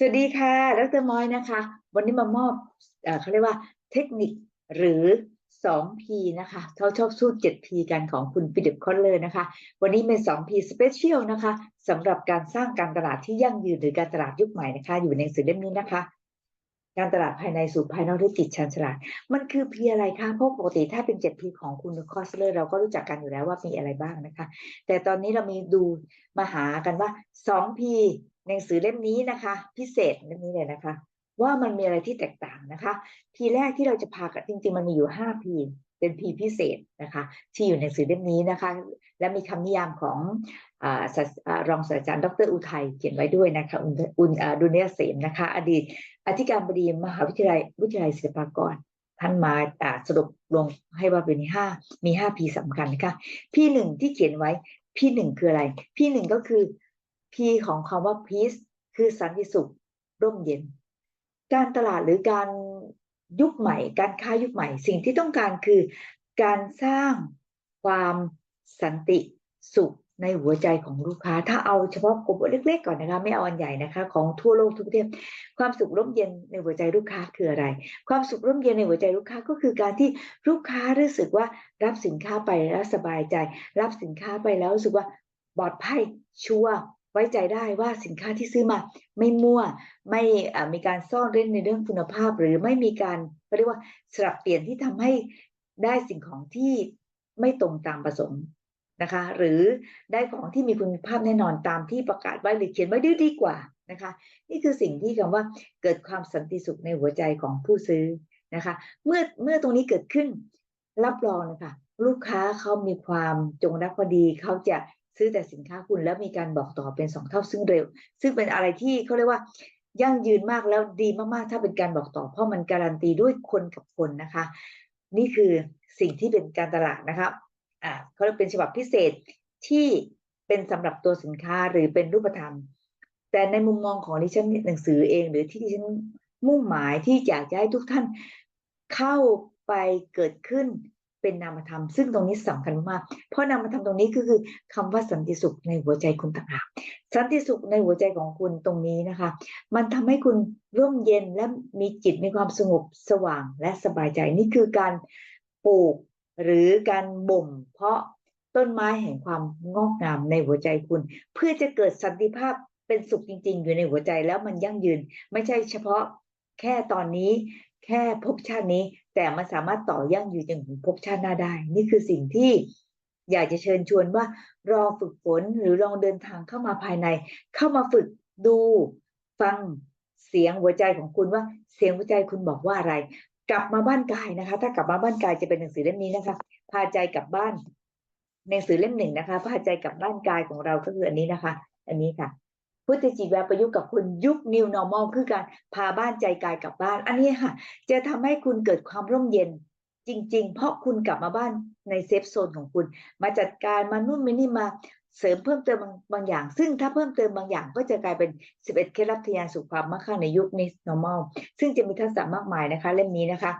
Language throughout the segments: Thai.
สวัสดีค่ะ ดรมอยนะคะ วันนี้มามอบเอ่อเขาเรียกว่าเทคนิคหรือ 2P นะคะเขาชอบสู้ 7P กันของคุณฟิลิปคอลเลอร์นะคะ วันนี้เป็น 2P Special นะคะสำหรับการสร้างการตลาดที่ยั่งยืนหรือการตลาดยุคใหม่นะคะ อยู่ในหนังสือเล่มนี้นะคะ การตลาดภายในสู่ภายนอกด้วยจิตชันฉลาด มันคือ P อะไรคะเพราะปกติถ้าเป็น 7P ของคุณคอสเลอร์เราก็รู้จักกันอยู่แล้วว่ามีอะไรบ้างนะคะ แต่ตอนนี้เรามีดูมาหากันว่า 2P หนังสือเล่มนี้นะคะ พิเศษเล่มนี้เลยนะคะ ว่ามันมีอะไรที่แตกต่างนะคะ P แรกที่เราจะพากันจริงๆมันมีอยู่ 5P เป็น P พิเศษนะคะที่อยู่ในหนังสือเล่มนี้นะคะ และมีคำนิยามของอรองศาสตราจารย์ดรอุทัยเขียนไว้ด้วยนะคะอุนอุเนอ่าดุลยเสมนะคะ อดีตอธิการบดีมหาวิทยาลัยวิทยาลัยศิลปากรท่านมาสรุปลงให้ว่าเป็นห้ามีห้า P สำคัญนะคะ P หนึ่งที่เขียนไว้ P หนึ่งคืออะไร P หนึ่งก็คือ P ของคำว่า peace คือสันติสุขร่มเย็น การตลาดหรือการยุคใหม่ การค้ายุคใหม่ สิ่งที่ต้องการคือ การสร้างความสันติสุขในหัวใจของลูกค้า ถ้าเอาเฉพาะกลุ่มเล็ก ๆ ก่อนนะคะ ไม่เอาอันใหญ่นะคะ ของทั่วโลกทุกประเทศความสุขร่มเย็นในหัวใจลูกค้าคืออะไร ความสุขร่มเย็นในหัวใจลูกค้าก็คือการที่ลูกค้ารู้สึกว่ารับสินค้าไปแล้วสบายใจ รับสินค้าไปแล้วรู้สึกว่าปลอดภัยชัวร์ ว้ใจได้ว่าสินค้าที่ซื้อมาไม่มั่วไม่มีการซ่อนเร้นในเรื่องคุณภาพ หรือไม่มีการเรียกว่าสลับเปลี่ยนที่ทำให้ได้สิ่งของที่ไม่ตรงตามประสงค์นะคะ หรือได้ของที่มีคุณภาพแน่นอนตามที่ประกาศไว้หรือเขียนไว้ดีดีกว่านะคะ นี่คือสิ่งที่คำว่าเกิดความสันติสุขในหัวใจของผู้ซื้อนะคะ เมื่อเมื่อตรงนี้เกิดขึ้นรับรองนะคะลูกค้าเขามีความจงรักภักดีเขาจะ ซื้อแต่สินค้าคุณแล้วมีการบอกต่อเป็นสองเท่าซึ่งเร็ว ซึ่งเป็นอะไรที่เขาเรียกว่ายั่งยืนมากแล้วดีมากๆ ถ้าเป็นการบอกต่อ เพราะมันการันตีด้วยคนกับคนนะคะ นี่คือสิ่งที่เป็นการตลาดนะคะอ่าเขาเรียกเป็นฉบับพิเศษที่เป็นสำหรับตัวสินค้าหรือเป็นรูปธรรม แต่ในมุมมองของดิฉันหนังสือเองหรือที่ดิฉันมุ่งหมายที่อยากจะให้ทุกท่านเข้าไปเกิดขึ้น เป็นนามธรรม ซึ่งตรงนี้สำคัญมาก เพราะนามธรรมตรงนี้ก็คือคำว่าสันติสุขในหัวใจคุณต่างหากสันติสุขในหัวใจของคุณตรงนี้นะคะ มันทำให้คุณร่มเย็นและมีจิตมีความสงบสว่างและสบายใจนี่คือการปลูกหรือการบ่ม เพาะต้นไม้แห่งความงอกงามในหัวใจคุณ เพื่อจะเกิดสันติภาพเป็นสุขจริง ๆ อยู่ในหัวใจแล้วมันยั่งยืน ไม่ใช่เฉพาะแค่ตอนนี้ แค่ภพชาตินี้ แต่มันสามารถต่อยั่งอยืนจนถึงภพชาติหน้าได้ นี่คือสิ่งที่อยากจะเชิญชวนว่า รอฝึกฝนหรือลองเดินทางเข้ามาภายใน เข้ามาฝึกดูฟังเสียงหัวใจของคุณว่าเสียงหัวใจคุณบอกว่าอะไร กลับมาบ้านกายนะคะ ถ้ากลับมาบ้านกายจะเป็นหนังสือเล่มนี้นะคะ พาใจกลับบ้านหนังสือเล่มหนึ่งนะคะ พาใจกลับบ้านกายของเราก็คืออันนี้นะคะ อันนี้ค่ะ พุทธจีวาประยุกต์กับคุณยุค new normal คือการพาบ้านใจกายกลับบ้าน อันนี้ค่ะ จะทำให้คุณเกิดความร่มเย็นจริง ๆ เพราะคุณกลับมาบ้านในเซฟโซนของคุณ มาจัดการมานู่นมานี่มาเสริมเพิ่มเติมบางบางอย่าง ซึ่งถ้าเพิ่มเติมบางอย่างก็จะกลายเป็น 11 เคล็ดลับทะยานสู่ความมั่งคั่งในยุค new normal ซึ่งจะมีทักษะมากมายนะคะ เล่มนี้นะคะ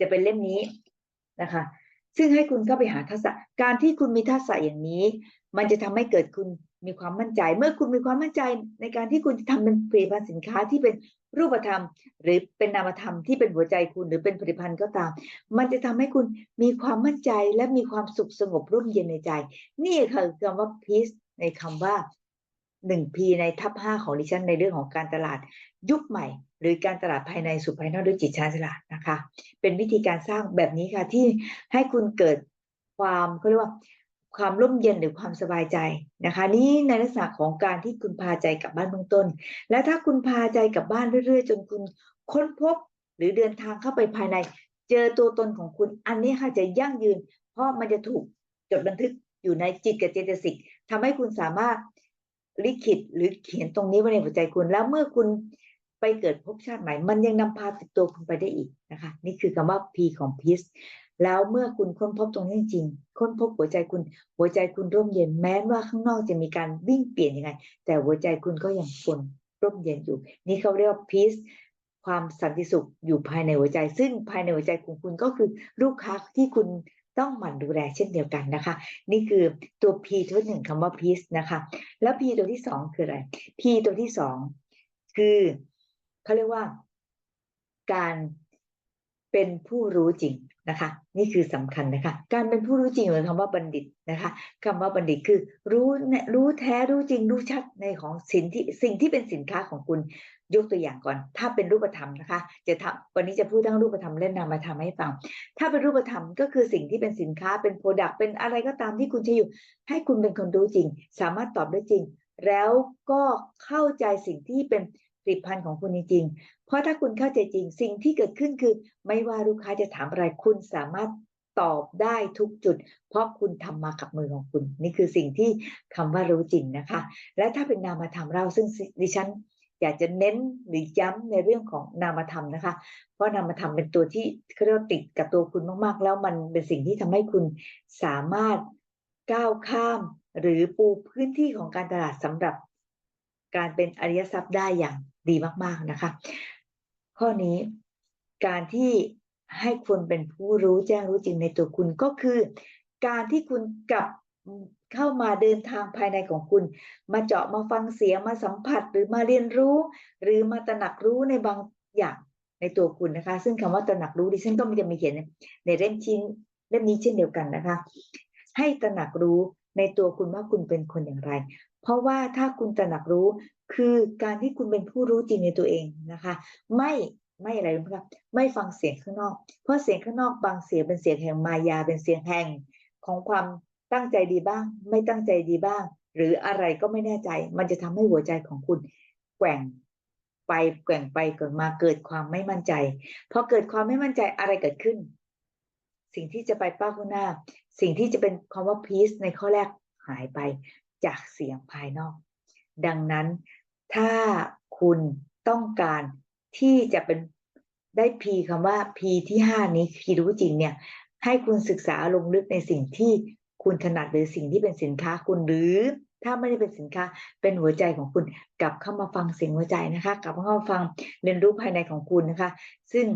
จะเป็นเล่มนี้นะคะ ซึ่งให้คุณเข้าไปหาทักษะ การที่คุณมีทักษะอย่างนี้ มันจะทำให้เกิดคุณ มีความมั่นใจ เมื่อคุณมีความมั่นใจในการที่คุณจะทำเป็นผลิตภัณฑ์สินค้าที่เป็นรูปธรรม หรือเป็นนามธรรมที่เป็นหัวใจคุณหรือเป็นผลิตภัณฑ์ก็ตาม มันจะทำให้คุณมีความมั่นใจและมีความสุขสงบร่มเย็นในใจ นี่คือคำว่า peace ในคำว่า 1P ในทับ5ของดิฉันในเรื่องของการตลาดยุคใหม่ หรือการตลาดภายในสู่ภายนอกด้วยจิตชาญฉลาดนะคะ เป็นวิธีการสร้างแบบนี้ค่ะที่ให้คุณเกิดความเขาเรียกว่า ความร่มเย็นหรือความสบายใจนะคะ นี่ในลักษณะของการที่คุณพาใจกลับบ้านเบื้องต้น และถ้าคุณพาใจกลับบ้านเรื่อยๆ จนคุณค้นพบหรือเดินทางเข้าไปภายใน เจอตัวตนของคุณอันนี้ค่ะจะยั่งยืน เพราะมันจะถูกจดบันทึกอยู่ในจิตกับเจตสิกทำให้คุณสามารถลิขิตหรือเขียนตรงนี้ไว้ในหัวใจคุณแล้วเมื่อคุณไปเกิดภพชาติใหม่ มันยังนำพาติดตัวคุณไปได้อีกนะคะ นี่คือคำว่า P ของ peace แล้วเมื่อคุณค้นพบตรงนี้จริงๆค้นพบหัวใจคุณ หัวใจคุณร่มเย็นแม้ว่าข้างนอกจะมีการวิ่งเปลี่ยนยังไง แต่หัวใจคุณก็ยังคงร่มเย็นอยู่ นี่เขาเรียกว่า peace ความสันติสุขอยู่ภายในหัวใจ ซึ่งภายในหัวใจของคุณก็คือลูกค้าที่คุณต้องหมั่นดูแลเช่นเดียวกันนะคะ นี่คือตัว P ตัวหนึ่งคำว่า peace นะคะ แล้ว P ตัวที่สองคืออะไร P ตัวที่สองคือเขาเรียกว่าการเป็นผู้รู้จริง นะคะ นี่คือสำคัญนะคะ การเป็นผู้รู้จริงหรือคำว่าบัณฑิตนะคะคำว่าบัณฑิตคือรู้เนรู้แท้รู้จริงรู้ชัดในของสินที่สิ่งที่เป็นสินค้าของคุณยกตัวอย่างก่อน ถ้าเป็นรูปธรรมนะคะ จะทำวันนี้จะพูดทั้งรูปธรรมและนามธรรมให้ฟัง ถ้าเป็นรูปธรรมก็คือสิ่งที่เป็นสินค้าเป็นโปรดักต์เป็นอะไรก็ตามที่คุณใช้อยู่ ให้คุณเป็นคนรู้จริง สามารถตอบได้จริง แล้วก็เข้าใจสิ่งที่เป็น ผลิตภัณฑ์ของคุณจริงๆ เพราะถ้าคุณเข้าใจจริง สิ่งที่เกิดขึ้นคือ ไม่ว่าลูกค้าจะถามอะไรคุณสามารถตอบได้ทุกจุด เพราะคุณทำมากับมือของคุณ นี่คือสิ่งที่คำว่ารู้จริงนะคะ และถ้าเป็นนามธรรมเราซึ่งดิฉันอยากจะเน้นหรือย้ำในเรื่องของนามธรรมนะคะ เพราะนามธรรมเป็นตัวที่เรียกว่าติดกับตัวคุณมากๆ แล้วมันเป็นสิ่งที่ทำให้คุณสามารถก้าวข้าม หรือปูพื้นที่ของการตลาดสำหรับ การเป็นอริยทรัพย์ได้อย่าง ดีมากๆนะคะ ข้อนี้การที่ให้คุณเป็นผู้รู้แจ้งรู้จริงในตัวคุณก็คือ การที่คุณกลับเข้ามาเดินทางภายในของคุณ มาเจาะมาฟังเสียงมาสัมผัสหรือมาเรียนรู้ หรือมาตระหนักรู้ในบางอย่างในตัวคุณนะคะ ซึ่งคำว่าตระหนักรู้ดิฉันก็มจะมีเขียนในเล่มชิ้นเล่มนี้เช่นเดียวกันนะคะ ให้ตระหนักรู้ในตัวคุณว่าคุณเป็นคนอย่างไร เพราะว่าถ้าคุณตระหนักรู้ คือการที่คุณเป็นผู้รู้จริงในตัวเองนะคะ ไม่ไม่อะไรนะครับไม่ฟังเสียงข้างนอก เพราะเสียงข้างนอกบางเสียงเป็นเสียงแห่งมายาเป็นเสียงแห่งของความตั้งใจดีบ้าง ไม่ตั้งใจดีบ้าง หรืออะไรก็ไม่แน่ใจ มันจะทำให้หัวใจของคุณแกว่งไปแกว่งไปเกิดมาเกิดความไม่มั่นใจพอเกิดความไม่มั่นใจอะไรเกิดขึ้น สิ่งที่จะไปป้าข้างหน้า สิ่งที่จะเป็นคำว่า peace ในข้อแรกหายไปจากเสียงภายนอก ดังนั้น ถ้าคุณต้องการที่จะเป็นได้พีคำว่าพีที่ห้านี้พีรู้จริงเนี่ย ให้คุณศึกษาลงลึกในสิ่งที่คุณถนัดหรือสิ่งที่เป็นสินค้าคุณหรือถ้าไม่ได้เป็นสินค้าเป็นหัวใจของคุณกลับเข้ามาฟังเสียงหัวใจนะคะ กลับเข้ามาฟังเรียนรู้ภายในของคุณนะคะ ซึ่ง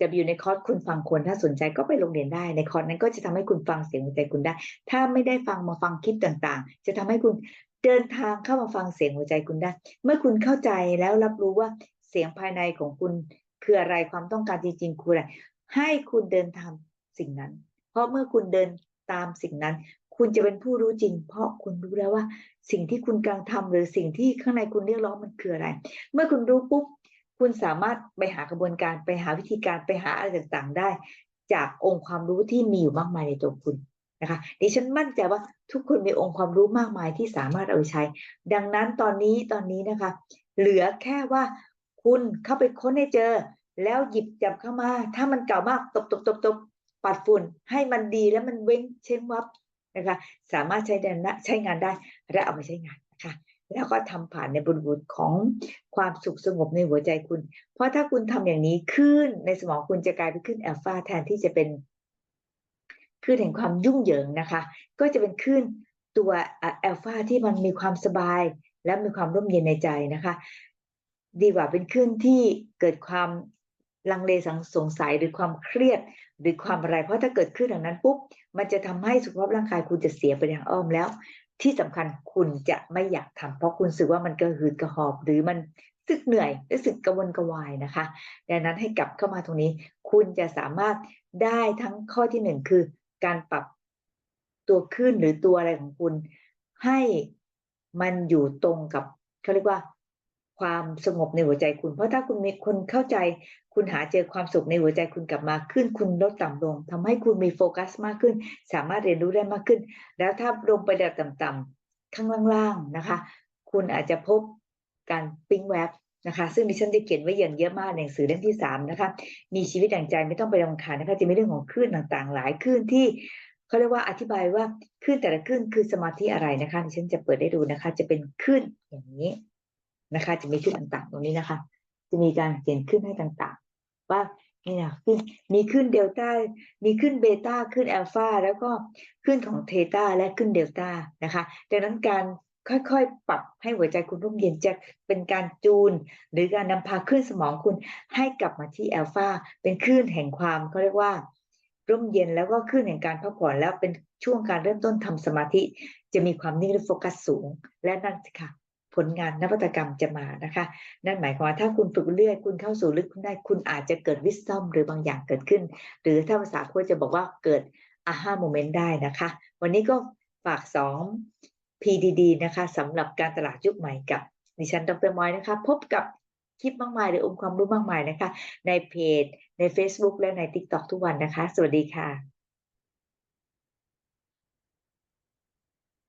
จะอยู่ในคอร์สคุณฟังคนถ้าสนใจก็ไปโรงเรียนได้ ในคอร์สนั้นก็จะทำให้คุณฟังเสียงหัวใจคุณได้ ถ้าไม่ได้ฟังมาฟังคลิปต่างๆ จะทำให้คุณ เดินทางเข้ามาฟังเสียงหัวใจคุณได้ เมื่อคุณเข้าใจแล้วรับรู้ว่าเสียงภายในของคุณคืออะไรความต้องการจริงๆคืออะไร ให้คุณเดินทำสิ่งนั้น เพราะเมื่อคุณเดินตามสิ่งนั้น คุณจะเป็นผู้รู้จริง เพราะคุณรู้แล้วว่า สิ่งที่คุณกำลังทำหรือสิ่งที่ข้างในคุณเรียกร้องมันคืออะไร เมื่อคุณรู้ปุ๊บคุณสามารถไปหากระบวนการไปหาวิธีการไปหาอะไรต่างๆ ได้ จากองค์ความรู้ที่มีอยู่มากมายในตัวคุณ นะคะดิฉันมั่นใจว่าทุกคนมีองค์ความรู้มากมายที่สามารถเอาใช้ ดังนั้นตอนนี้ตอนนี้นะคะ เหลือแค่ว่าคุณเข้าไปค้นให้เจอ แล้วหยิบจับเข้ามา ถ้ามันเก่ามากตบตบตบตบปัดฝุ่นให้มันดีแล้วมันเว้งเช่นวับนะคะสามารถใช้ได้ใช้งานได้และเอาไปใช้งานนะคะแล้วก็ทำผ่านในบริบทของความสุขสงบในหัวใจคุณ เพราะถ้าคุณทำอย่างนี้ขึ้นในสมองคุณจะกลายไปขึ้นแอลฟาแทนที่จะเป็น คลื่นแห่งความยุ่งเหยิงนะคะ ก็จะเป็นคลื่นตัวอัลฟาที่มันมีความสบาย และมีความร่มเย็นในใจนะคะ ดีกว่าเป็นคลื่นที่เกิดความลังเลสังสงสัยหรือความเครียดหรือความอะไร เพราะถ้าเกิดขึ้นอย่างนั้นปุ๊บมันจะทำให้สุขภาพร่างกายคุณจะเสียไปอย่างอ้อมแล้ว ที่สำคัญคุณจะไม่อยากทำเพราะคุณสึกว่ามันกระหืดกระหอบ หรือมันสึกเหนื่อยรู้สึกกระวนกระวายนะคะ ดังนั้นให้กลับเข้ามาตรงนี้ คุณจะสามารถได้ทั้งข้อที่หนึ่งคือ การปรับตัวขึ้นหรือตัวอะไรของคุณ ให้มันอยู่ตรงกับเขาเรียกว่า ความสงบในหัวใจคุณ เพราะถ้าคุณมีคนเข้าใจ คุณหาเจอความสุขในหัวใจคุณกลับมาขึ้น คุณลดต่ำลงทำให้คุณมีโฟกัสมากขึ้น สามารถเรียนรู้ได้มากขึ้น แล้วถ้าลงไประดับต่ำๆข้างล่างๆนะคะ คุณอาจจะพบการปิ้งแวบ นะคะ ซึ่งดิฉันได้เขียนไว้อย่างเยอะมากในหนังสือเล่มที่สามนะคะ มีชีวิตอย่างใจไม่ต้องไปรำคาญนะคะ จะมีเรื่องของคลื่นต่างๆ หลายคลื่นที่เขาเรียกว่าอธิบายว่าคลื่นแต่ละคลื่นคือสมาธิอะไรนะคะดิฉันจะเปิดได้ดูนะคะ จะเป็นคลื่นอย่างนี้นะคะ จะมีคลื่นต่างๆ ตรงนี้นะคะ จะมีการเขียนคลื่นให้ต่างๆ ว่านี่นะขึ้นมีขึ้นเดลต้า มีขึ้นเบต้า ขึ้นแอลฟาแล้วก็ขึ้นของเทต้าและขึ้นเดลต้านะคะ ดังนั้นการ ค่อยๆ ปรับให้หัวใจคุณร่มเย็นจะเป็นการจูน หรือการนำพาขึ้นสมองคุณให้กลับมาที่แอลฟาเป็นคลื่นแห่งความเขาเรียกว่า ร่มเย็นแล้วก็คลื่นแห่งการพักผ่อนแล้วเป็นช่วงการเริ่มต้นทำสมาธิ จะมีความนิ่งและโฟกัสสูง และนั่นค่ะ ผลงานนวัตกรรมจะมานะคะ นั่นหมายความว่าถ้าคุณฝึกเรื่อยคุณเข้าสู่ลึกคุณได้คุณอาจจะเกิดวิสตอมหรือบางอย่างเกิดขึ้น หรือถ้าภาษาคุยจะบอกว่าเกิดอาฮาโมเมนต์ได้นะคะ วันนี้ก็ฝากสอง PDD นะคะสำหรับการตลาดยุคใหม่กับดิฉันดรมอยนะคะ พบกับคลิปมากมายหรือองค์ความรู้มากมายนะคะ ในเพจใน Facebook และใน TikTok ทุกวันนะคะ สวัสดีค่ะ